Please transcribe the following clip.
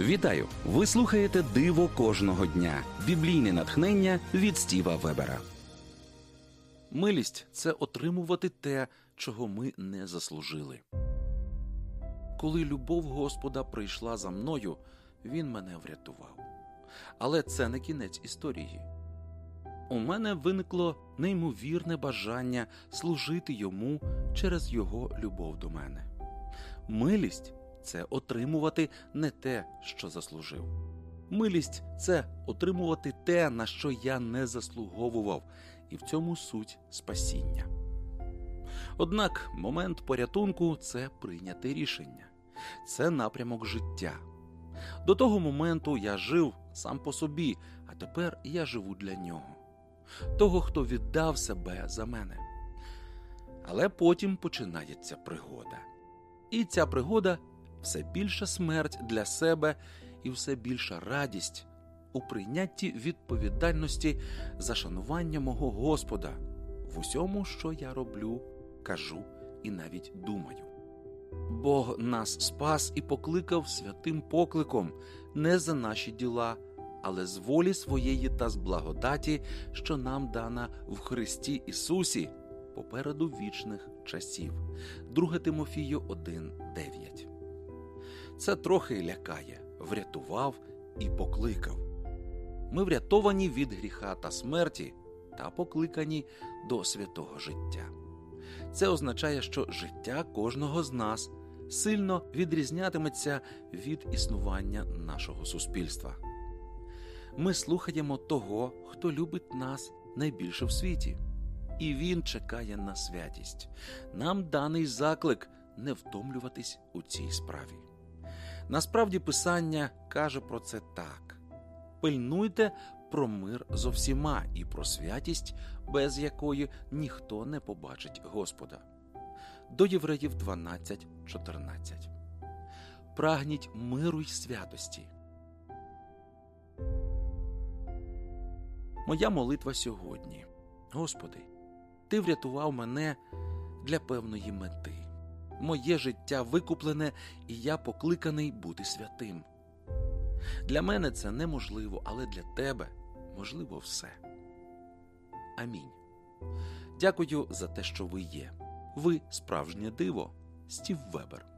Вітаю! Ви слухаєте Диво кожного дня. Біблійне натхнення від Стіва Вебера. Милість це отримувати те, чого ми не заслужили. Коли любов Господа прийшла за мною, він мене врятував. Але це не кінець історії. У мене виникло неймовірне бажання служити йому через його любов до мене. Милість це отримувати не те, що заслужив. Милість це отримувати те, на що я не заслуговував, і в цьому суть спасіння. Однак момент порятунку це прийняте рішення, це напрямок життя. До того моменту я жив сам по собі, а тепер я живу для нього, того, хто віддав себе за мене. Але потім починається пригода. І ця пригода все більша смерть для себе і все більша радість у прийнятті відповідальності за шанування мого Господа в усьому, що я роблю, кажу і навіть думаю. Бог нас спас і покликав святим покликом не за наші діла, але з волі своєї та з благодаті, що нам дана в Христі Ісусі попереду вічних часів. 2 Тимофію 1.9 Це трохи лякає, врятував і покликав. Ми врятовані від гріха та смерті та покликані до святого життя. Це означає, що життя кожного з нас сильно відрізнятиметься від існування нашого суспільства. Ми слухаємо того, хто любить нас найбільше в світі, і він чекає на святість. Нам даний заклик не втомлюватись у цій справі. Насправді, Писання каже про це так: пильнуйте про мир зо всіма і про святість, без якої ніхто не побачить Господа. До Євреїв 12.14 Прагніть миру й святості. Моя молитва сьогодні. Господи, Ти врятував мене для певної мети. Моє життя викуплене, і я покликаний бути святим. Для мене це неможливо, але для тебе можливо все. Амінь. Дякую за те, що ви є. Ви справжнє диво, Стів Вебер.